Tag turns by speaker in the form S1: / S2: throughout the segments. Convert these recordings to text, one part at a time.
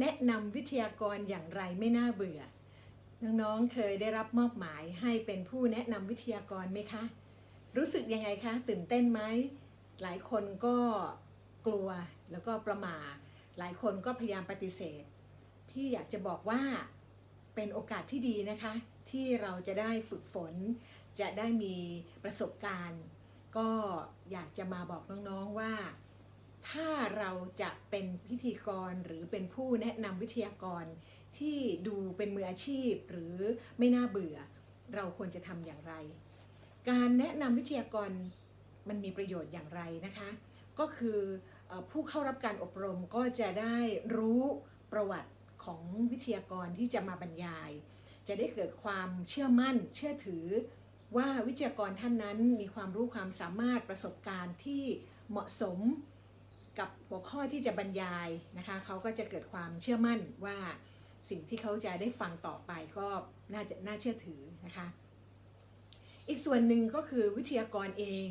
S1: แนะนำวิทยากรอย่างไรไม่น่าเบื่อ น้องๆเคยได้รับมอบหมายให้เป็นผู้แนะนำวิทยากรไหมคะ รู้สึกยังไงคะ ตื่นเต้นไหม หลายคนก็กลัวแล้วก็ประหมาหลายคนก็พยายามปฏิเสธ พี่อยากจะบอกว่าเป็นโอกาสที่ดีนะคะ ที่เราจะได้ฝึกฝน จะได้มีประสบการณ์ ก็อยากจะมาบอกน้องๆว่า ถ้าเราจะเป็นพิธีกรหรือเป็นผู้แนะนำวิทยากรที่ดูเป็นมืออาชีพหรือไม่น่าเบื่อ เราควรจะทำอย่างไร การแนะนำวิทยากรมันมีประโยชน์อย่างไรนะคะ ก็คืออผู้เข้ารับการอบรมก็จะได้รู้ประวัติของวิทยากรที่จะมาบรรยาย จะได้เกิดความเชื่อมั่น เชื่อถือว่าวิทยากรท่านนั้นมีความรู้ความสามารถประสบการณ์ที่เหมาะสม กับหัวข้อที่จะบรรยายนะคะเขาก็จะเกิดความเชื่อมั่นว่าสิ่งที่เขาจะได้ฟังต่อไปก็น่าจะน่าเชื่อถือนะคะ อีกส่วนหนึ่งก็คือวิทยากรเอง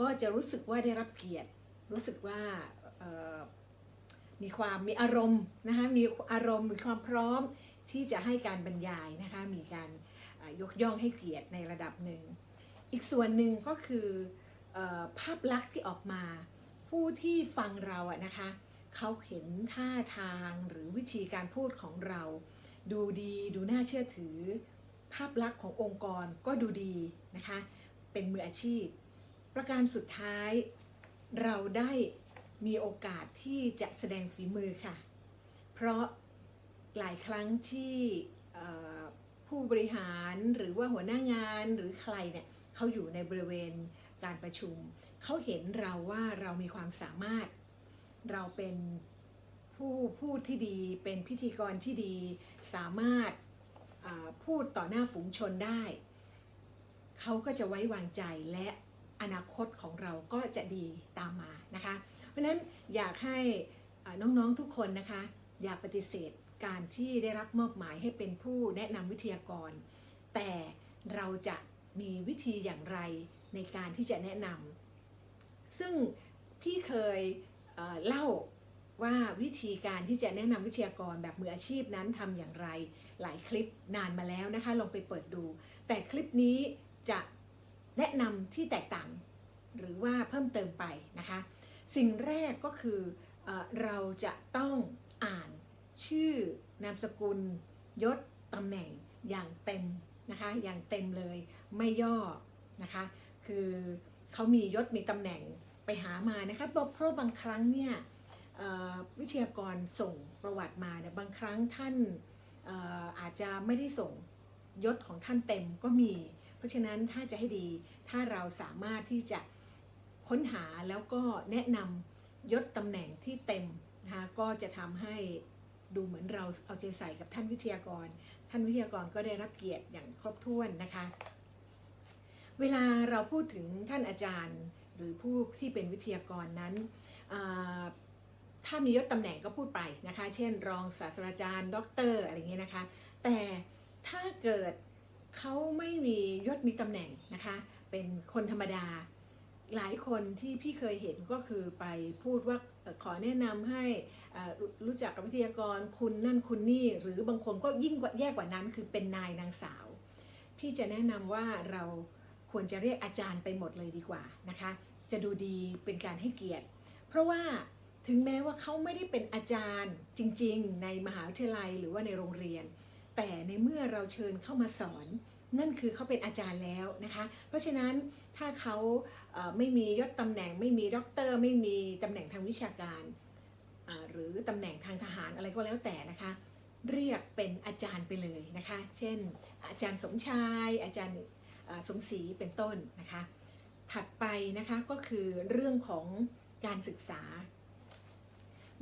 S1: ก็จะรู้สึกว่าได้รับเกียรติ รู้สึกว่ามีความมีอารมณ์นะคะมีอารมณ์มีความพร้อมที่จะให้การบรรยายนะคะมีการยกย่องให้เกียรติในระดับหนึ่ง อีกส่วนหนึ่งก็คือออภาพลักษณ์ที่ออกมา ผู้ที่ฟังเราอะนะคะเขาเห็นท่าทางหรือวิธีการพูดของเรา ดูดีดูน่าเชื่อถือ ภาพลักษณ์ขององค์กรก็ดูดีนะคะ เป็นมืออาชีพ ประการสุดท้าย เราได้มีโอกาสที่จะแสดงฝีมือค่ะ เพราะหลายครั้งที่ผู้บริหารหรือว่าหัวหน้างานหรือใครเนี่ยเขาอยู่ในบริเวณการประชุม เขาเห็นเราว่าเรามีความสามารถ เราเป็นผู้พูดที่ดี เป็นพิธีกรที่ดี สามารถพูดต่อหน้าฝูงชนได้ เขาก็จะไว้วางใจและอนาคตของเราก็จะดีตามมานะคะ เพราะนั้นอยากให้น้องๆทุกคนนะคะ อย่าปฏิเสธการที่ได้รับมอบหมายให้เป็นผู้แนะนำวิทยากร แต่เราจะมีวิธีอย่างไรในการที่จะแนะนำ งพี่เคยเเล่าว่าวิธีการที่จะแนะนำวิทยากรแบบมืออาชีพนั้นทำอย่างไร หลายคลิปนานมาแล้วนะคะ ลองไปเปิดดู แต่คลิปนี้จะแนะนำที่แตกต่าง หรือว่าเพิ่มเติมไปนะคะ สิ่งแรกก็คือเออเราจะต้องอ่านชื่อนามสกุล ยศตำแหน่งอย่างเต็มนะคะ อย่างเต็มเลยไม่ย่อนะคะ คือเขามียศมีตำแหน่ง ไปหามานะคะเพราะบางครั้งเนี่ยวิทยากรส่งประวัติมาเนี่ยบางครั้งท่านเอ่ออาจจะไม่ได้ส่งยศของท่านเต็มก็มี เพราะฉะนั้นถ้าจะให้ดีถ้าเราสามารถที่จะค้นหาแล้วก็แนะนำยศตำแหน่งที่เต็มนะคะก็จะทำให้ดูเหมือนเราเอาใจใส่กับท่านวิทยากร ท่านวิทยากรก็ได้รับเกียรติอย่างครบถ้วนนะคะ เวลาเราพูดถึงท่านอาจารย์ หรือผู้ที่เป็นวิทยากรนั้นถ้ามียศตำแหน่งก็พูดไปนะคะ เช่น รองศาสตราจารย์ ด็อกเตอร์อะไรเงี้ยนะคะ แต่ถ้าเกิดเขาไม่มียศมีตำแหน่งนะคะ เป็นคนธรรมดา หลายคนที่พี่เคยเห็นก็คือไปพูดว่าขอแนะนำให้รู้จักกับวิทยากรคุณนั่นคุณนี่ หรือบางคนก็ยิ่งแย่กว่านั้นคือเป็นนายนางสาว พี่จะแนะนำว่าเรา ควรจะเรียกอาจารย์ไปหมดเลยดีกว่านะคะ จะดูดีเป็นการให้เกียรติ เพราะว่าถึงแม้ว่าเขาไม่ได้เป็นอาจารย์จริงๆ ในมหาวิทยาลัยหรือว่าในโรงเรียน แต่ในเมื่อเราเชิญเข้ามาสอนนั่นคือเขาเป็นอาจารย์แล้วนะคะ เพราะฉะนั้นถ้าเขาไม่มียศตำแหน่ง ไม่มีด็อกเตอร์ ไม่มีตำแหน่งทางวิชาการ หรือตำแหน่งทางทหารอะไรก็แล้วแต่นะคะ เรียกเป็นอาจารย์ไปเลยนะคะ เช่น อาจารย์สมชาย อาจารย์ สมศรีเป็นต้นนะคะ ถัดไปนะคะก็คือเรื่องของการศึกษา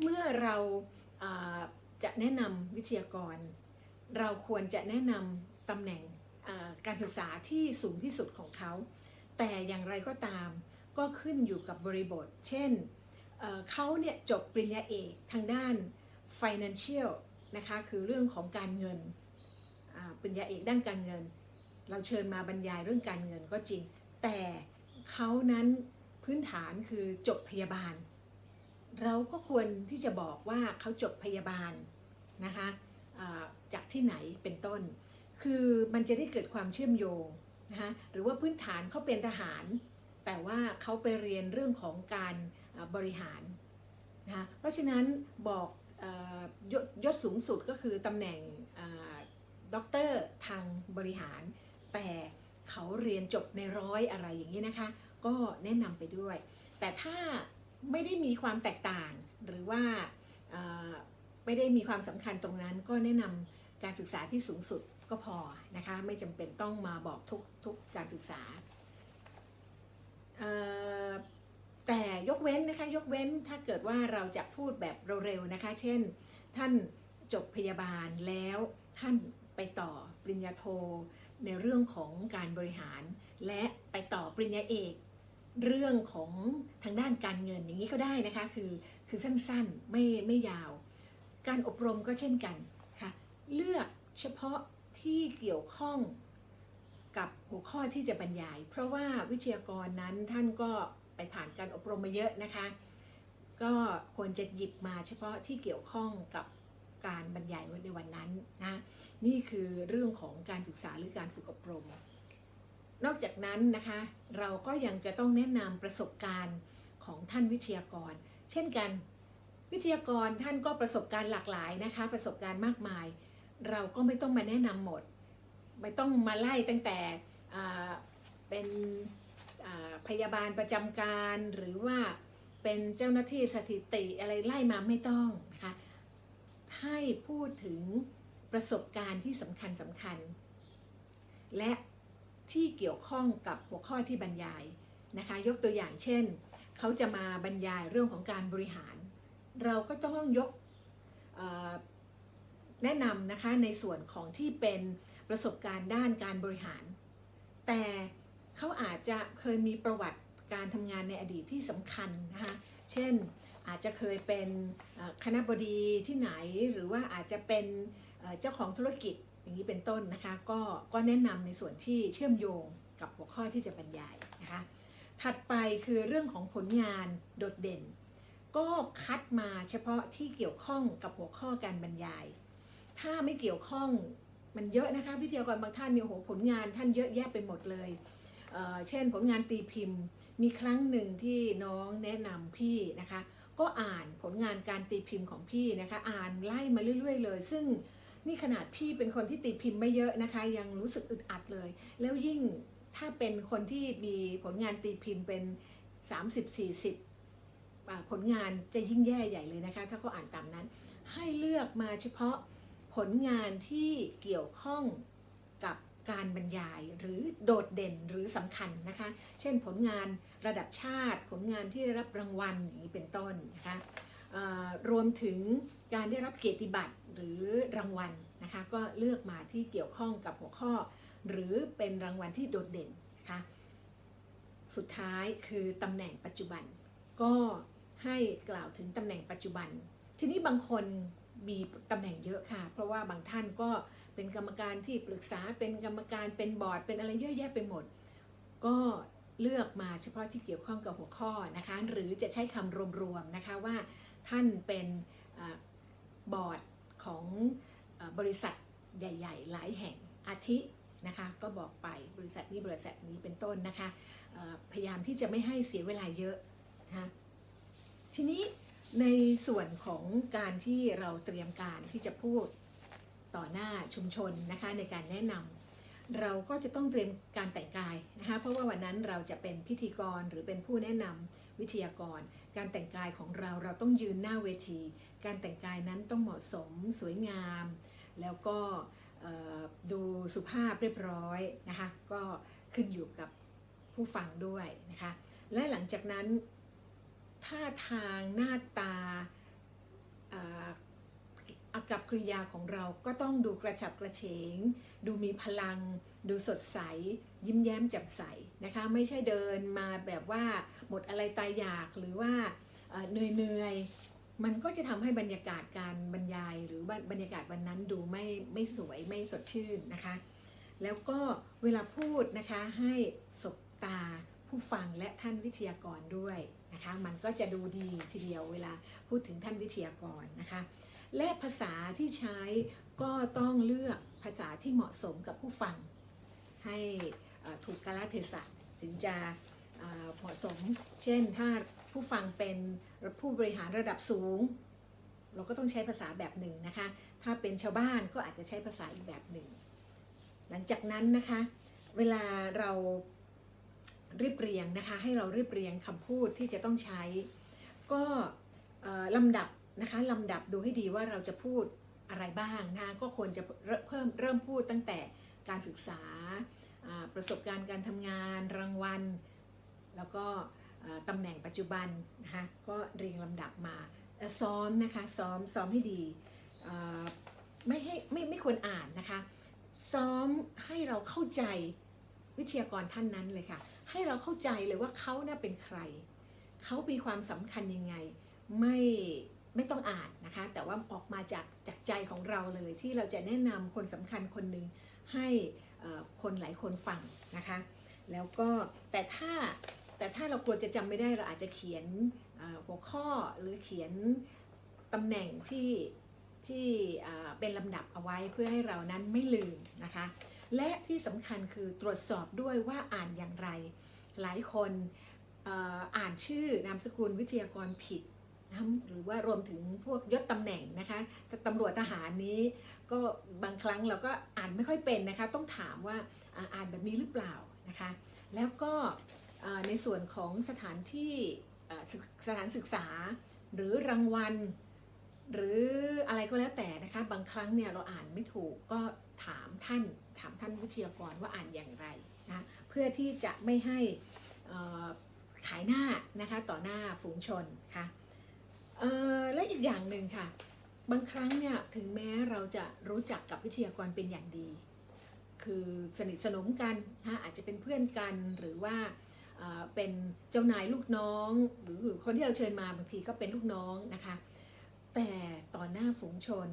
S1: เมื่อเราจะแนะนำวิทยากร เราควรจะแนะนำตำแหน่งการศึกษาที่สูงที่สุดของเขา แต่อย่างไรก็ตามก็ขึ้นอยู่กับบริบท เช่นเขาเนี่ยจบปริญญาเอกทางด้าน financial นะคะ คือเรื่องของการเงินปริญญาเอกด้านการเงิน เราเชิญมาบรรยายเรื่องการเงินก็จริง แต่เขานั้นพื้นฐานคือจบพยาบาล เราก็ควรที่จะบอกว่าเขาจบพยาบาลนะคะจากที่ไหนเป็นต้น คือมันจะได้เกิดความเชื่อมโยงนะคะหรือว่าพื้นฐานเขาเป็นทหาร แต่ว่าเขาไปเรียนเรื่องของการบริหารนะคะเพราะฉะนั้นบอกอยยศสูงสุดก็คือตำแหน่งด็อกเตอร์ทางบริหาร แต่เขาเรียนจบในร้อยอะไรอย่างนี้นะคะ ก็แนะนำไปด้วย แต่ถ้าไม่ได้มีความแตกต่างหรือว่าไม่ได้มีความสำคัญตรงนั้นก็แนะนำการศึกษาที่สูงสุดก็พอนะคะ ไม่จำเป็นต้องมาบอกทุกทุกการศึกษา แต่ยกเว้นนะคะยกเว้นถ้าเกิดว่าเราจะพูดแบบเร็วๆนะคะ เช่น ท่านจบพยาบาลแล้วท่านไปต่อปริญญาโท ในเรื่องของการบริหาร และไปต่อปริญญาเอก เรื่องของทางด้านการเงินอย่างนี้ก็ได้นะคะ คือคือสั้นๆไม่ไม่ยาว การอบรมก็เช่นกันค่ะเลือกเฉพาะที่เกี่ยวข้องกับหัวข้อที่จะบรรยาย เพราะว่าวิทยากรนั้นท่านก็ไปผ่านการอบรมมาเยอะนะคะ ก็ควรจะหยิบมาเฉพาะที่เกี่ยวข้องกับการบรรยายในวันนั้น นี่คือเรื่องของการศึกษาหรือการฝึกอบรม นอกจากนั้นนะคะ เราก็ยังจะต้องแนะนำประสบการณ์ของท่านวิทยากร เช่นกัน วิทยากรท่านก็ประสบการณ์หลากหลายนะคะ ประสบการณ์มากมาย เราก็ไม่ต้องมาแนะนำหมด ไม่ต้องมาไล่ตั้งแต่เป็นพยาบาลประจำการหรือว่าเป็นเจ้าหน้าที่สถิติอะไรไล่มาไม่ต้องนะคะให้พูดถึง ประสบการณ์ที่สำคัญสำคัญ และที่เกี่ยวข้องกับหัวข้อที่บรรยายนะคะ ยกตัวอย่างเช่น เขาจะมาบรรยายเรื่องของการบริหาร เราก็ต้องยกแนะนำนะคะในส่วนของที่เป็นประสบการณ์ด้านการบริหาร แต่เขาอาจจะเคยมีประวัติการทำงานในอดีตที่สำคัญนะคะ เช่นอาจจะเคยเป็นคณะบดีที่ไหนหรือว่าอาจจะเป็น เจ้าของธุรกิจอย่างนี้เป็นต้นนะคะก็ก็แนะนำในส่วนที่เชื่อมโยงกับหัวข้อที่จะบรรยายนะคะถัดไปคือเรื่องของผลงานโดดเด่น ก็คัดมาเฉพาะที่เกี่ยวข้องกับหัวข้อการบรรยาย ถ้าไม่เกี่ยวข้องมันเยอะนะคะวิทยากรบางท่านเนี่ยโหผลงานท่านเยอะแยะไปหมดเลยเเช่นผลงานตีพิมพ์ มีครั้งหนึ่งที่น้องแนะนำพี่นะคะ ก็อ่านผลงานการตีพิมพ์ของพี่นะคะ อ่านไล่มาเรื่อย ๆ เลย ซึ่ง นี่ขนาดพี่เป็นคนที่ตีพิมพ์ไม่เยอะนะคะ ยังรู้สึกอึดอัดเลย แล้วยิ่งถ้าเป็นคนที่มีผลงานตีพิมพ์เป็น 30-40อ่าผลงานจะยิ่งแย่ใหญ่เลยนะคะ ถ้าเขาอ่านตามนั้น ให้เลือกมาเฉพาะผลงานที่เกี่ยวข้องกับการบรรยายหรือโดดเด่นหรือสำคัญนะคะ เช่นผลงานระดับชาติ ผลงานที่ได้รับรางวัลอย่างนี้เป็นต้นนะคะรวมถึงการได้รับเกียรติบัตร หรือรางวัลนะคะ ก็เลือกมาที่เกี่ยวข้องกับหัวข้อ หรือเป็นรางวัลที่โดดเด่นนะคะสุดท้ายคือตำแหน่งปัจจุบัน ก็ให้กล่าวถึงตำแหน่งปัจจุบัน ทีนี้บางคนมีตำแหน่งเยอะค่ะ เพราะว่าบางท่านก็เป็นกรรมการที่ปรึกษาเป็นกรรมการเป็นบอร์ด เป็นอะไรเยอะแยะไปหมด ก็เลือกมาเฉพาะที่เกี่ยวข้องกับหัวข้อนะคะ หรือจะใช้คำรวมๆนะคะว่าท่านเป็นอบอร์ด ของบริษัทใหญ่ ๆ หลายแห่งอาทินะคะก็บอกไปบริษัทนี้บริษัทนี้เป็นต้นนะคะพยายามที่จะไม่ให้เสียเวลาเยอะนะคะทีนี้ในส่วนของการที่เราเตรียมการที่จะพูดต่อหน้าชุมชนนะคะในการแนะนำเราก็จะต้องเตรียมการแต่งกายนะคะเพราะว่าวันนั้นเราจะเป็นพิธีกรหรือเป็นผู้แนะนำ วิทยากร การแต่งกายของเราเราต้องยืนหน้าเวที การแต่งกายนั้นต้องเหมาะสมสวยงาม แล้วก็ดูสุภาพเรียบร้อยนะคะก็ขึ้นอยู่กับผู้ฟังด้วยนะคะและหลังจากนั้นท่าทางหน้าตาเอ่ออากับกริยาของเราก็ต้องดูกระฉับกระเฉง ดูมีพลัง ดูสดใส ยิ้มแย้มแจ่มใสนะคะ ไม่ใช่เดินมาแบบว่าหมดอะไรตายอยากหรือว่าเอ่อเหนื่อยๆมันก็จะทำให้บรรยากาศการบรรยายหรือบรรยากาศวันนั้นดูไม่ไม่สวยไม่สดชื่นนะคะ แล้วก็เวลาพูดนะคะให้สบตาผู้ฟังและท่านวิทยากรด้วยนะคะ มันก็จะดูดีทีเดียวเวลาพูดถึงท่านวิทยากรนะคะ และภาษาที่ใช้ก็ต้องเลือกภาษาที่เหมาะสมกับผู้ฟัง ให้ถูกกาลเทศะถึงจะเอ่อเหมาะสม เช่นถ้าผู้ฟังเป็นผู้บริหารระดับสูง เราก็ต้องใช้ภาษาแบบหนึ่งนะคะ ถ้าเป็นชาวบ้านก็อาจจะใช้ภาษาอีกแบบหนึ่ง หลังจากนั้นนะคะ เวลาเราเรียบเรียงนะคะ ให้เราเรียบเรียงคำพูดที่จะต้องใช้ ก็ลำดับนะคะลำดับดูให้ดีว่าเราจะพูดอะไรบ้างนะก็ควรจะเริ่มเพิ่มเริ่มพูดตั้งแต่การศึกษา ประสบการณ์การทำงานรางวัล แล้วก็ตำแหน่งปัจจุบันนะคะก็เรียงลำดับมาซ้อมนะคะซ้อมซ้อมให้ดีไม่ให้ไม่ไม่ควรอ่านนะคะ ซ้อมให้เราเข้าใจวิทยากรท่านนั้นเลยค่ะ ให้เราเข้าใจเลยว่าเขาน่ะเป็นใคร เขามีความสำคัญยังไง ไม่ไม่ต้องอ่านนะคะ แต่ว่าออกมาจากจากใจของเราเลยที่เราจะแนะนำคนสำคัญคนหนึ่งให้ คนหลายคนฟังนะคะ แล้วก็แต่ถ้าแต่ถ้าเรากลัวจะจำไม่ได้เราอาจจะเขียนหัวข้อหรือเขียนตำแหน่งที่ที่เป็นลำดับเอาไว้เพื่อให้เรานั้นไม่ลืมนะคะ และที่สำคัญคือตรวจสอบด้วยว่าอ่านอย่างไร หลายคนอ่านชื่อนามสกุลวิทยากรผิด นะหรือว่ารวมถึงพวกยศตำแหน่งนะคะแต่ตำรวจทหารนี้ก็บางครั้งเราก็อ่านไม่ค่อยเป็นนะคะ ต้องถามว่าอ่าอ่านแบบนี้หรือเปล่านะคะ แล้วก็ในส่วนของสถานที่สถานศึกษา หรือรางวัล หรืออะไรก็แล้วแต่นะคะ บางครั้งเนี่ยเราอ่านไม่ถูกก็ถามท่าน ถามท่านวิทยากรว่าอ่านอย่างไรนะเพื่อที่จะไม่ให้ขายหน้านะคะต่อหน้าฝูงชนค่ะ เออและอีกอย่างหนึ่งค่ะ บางครั้งเนี่ยถึงแม้เราจะรู้จักกับวิทยากรเป็นอย่างดี คือสนิทสนมกันนะอาจจะเป็นเพื่อนกันหรือว่าเป็นเจ้านายลูกน้อง หรือคนที่เราเชิญมาบางทีก็เป็นลูกน้องนะคะ แต่ต่อหน้าฝูงชน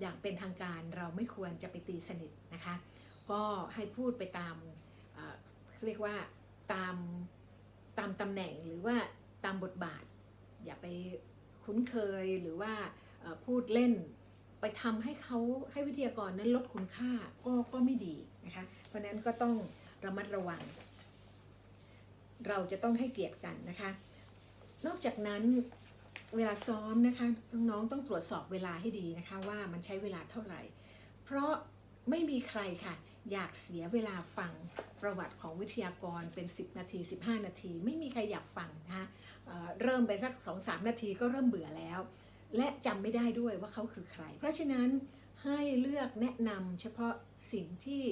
S1: อย่างเป็นทางการเราไม่ควรจะไปตีสนิทนะคะ ก็ให้พูดไปตามเรียกว่าตามตามตำแหน่งหรือว่าตามบทบาท อย่าไป คุ้นเคยหรือว่าพูดเล่น ไปทำให้เขาให้วิทยากรนั้นลดคุณค่าก็ก็ไม่ดีนะคะเพราะฉะนั้นก็ต้องระมัดระวัง เราจะต้องให้เกียรติกันนะคะ นอกจากนั้นเวลาซ้อมนะคะน้องๆต้องตรวจสอบเวลาให้ดีนะคะ ว่ามันใช้เวลาเท่าไหร่ เพราะไม่มีใครค่ะ อยากเสียเวลาฟังประวัติของวิทยากรเป็น 10 นาที 15 นาที ไม่มีใครอยากฟังนะคะเเริ่มไปสัก 2-3 นาทีก็เริ่มเบื่อแล้ว และจำไม่ได้ด้วยว่าเขาคือใคร เพราะฉะนั้นให้เลือกแนะนำเฉพาะสิ่งที่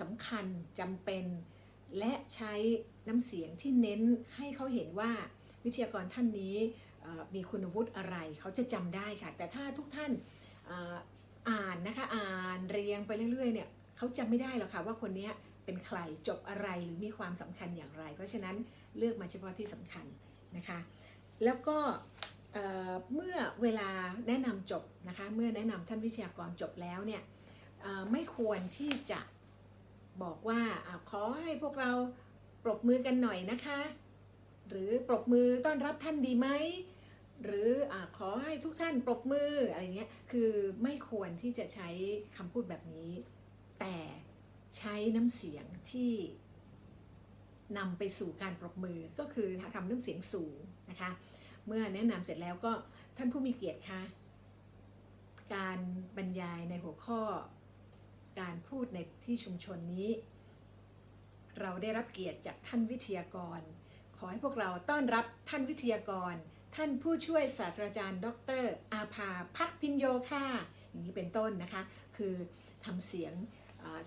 S1: สำคัญจำเป็น และใช้น้ำเสียงที่เน้นให้เขาเห็นว่าวิทยากรท่านนี้มีคุณวุฒิอะไรเขาจะจำได้ค่ะ แต่ถ้าทุกท่านอ่ออ่านนะคะอ่านเรียงไปเรื่อยๆเนี่ย เขาจำไม่ได้หรอกค่ะว่าคนนี้เป็นใครจบอะไรหรือมีความสำคัญอย่างไร เพราะฉะนั้นเลือกมาเฉพาะที่สำคัญนะคะ แล้วก็เเมื่อเวลาแนะนำจบนะคะเมื่อแนะนำท่านวิทยากรจบแล้วเนี่ยไม่ควรที่จะบอกว่าอขอให้พวกเราปรบมือกันหน่อยนะคะ หรือปรบมือต้อนรับท่านดีไหมหรืออขอให้ทุกท่านปรบมืออะไรเงี้ยคือไม่ควรที่จะใช้คำพูดแบบนี้ แต่ใช้น้ำเสียงที่นำไปสู่การปรบมือก็คือทำน้ำเสียงสูงนะคะ เมื่อแนะนำเสร็จแล้วก็ท่านผู้มีเกียรติคะการบรรยายในหัวข้อ การพูดในที่ชุมชนนี้ เราได้รับเกียรติจากท่านวิทยากร ขอให้พวกเราต้อนรับท่านวิทยากร ท่านผู้ช่วยศาสตราจารย์ ดร อาภาพักพินโยค่ะอย่างนี้เป็นต้นนะคะ คือทำเสียง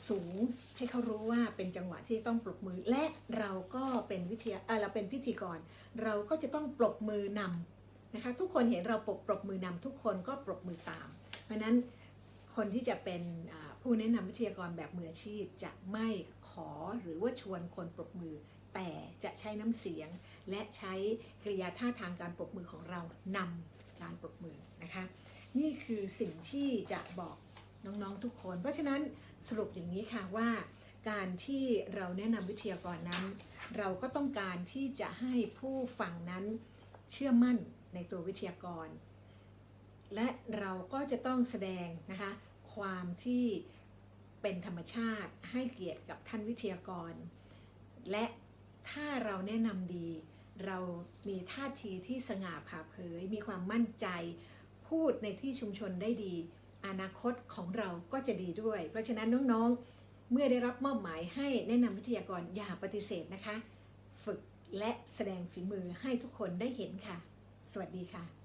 S1: สูงให้เขารู้ว่าเป็นจังหวะที่ต้องปรบมือ และเราก็เป็นวิทยาเอ่อเราเป็นพิธีกร เราก็จะต้องปรบมือนำนะคะทุกคนเห็นเราปรบปรบมือนำทุกคนก็ปรบมือตาม เพราะนั้นคนที่จะเป็นผู้แนะนำวิทยากรแบบมืออาชีพจะไม่ขอหรือว่าชวนคนปรบมือ แต่จะใช้น้ำเสียง และใช้กริยาท่าทางการปรบมือของเรานำการปรบมือนะคะ นี่คือสิ่งที่จะบอกน้องๆทุกคน เพราะฉะนั้น สรุปอย่างนี้ค่ะว่า การที่เราแนะนำวิทยากรนั้น เราก็ต้องการที่จะให้ผู้ฟังนั้นเชื่อมั่นในตัววิทยากร และเราก็จะต้องแสดงนะคะความที่เป็นธรรมชาติให้เกียรติกับท่านวิทยากร และถ้าเราแนะนำดี เรามีท่าทีที่สง่าผ่าเผย มีความมั่นใจ พูดในที่ชุมชนได้ดี อนาคตของเราก็จะดีด้วย เพราะฉะนั้นน้องๆ เมื่อได้รับมอบหมายให้แนะนำวิทยากรอย่าปฏิเสธนะคะ ฝึกและแสดงฝีมือให้ทุกคนได้เห็นค่ะ สวัสดีค่ะ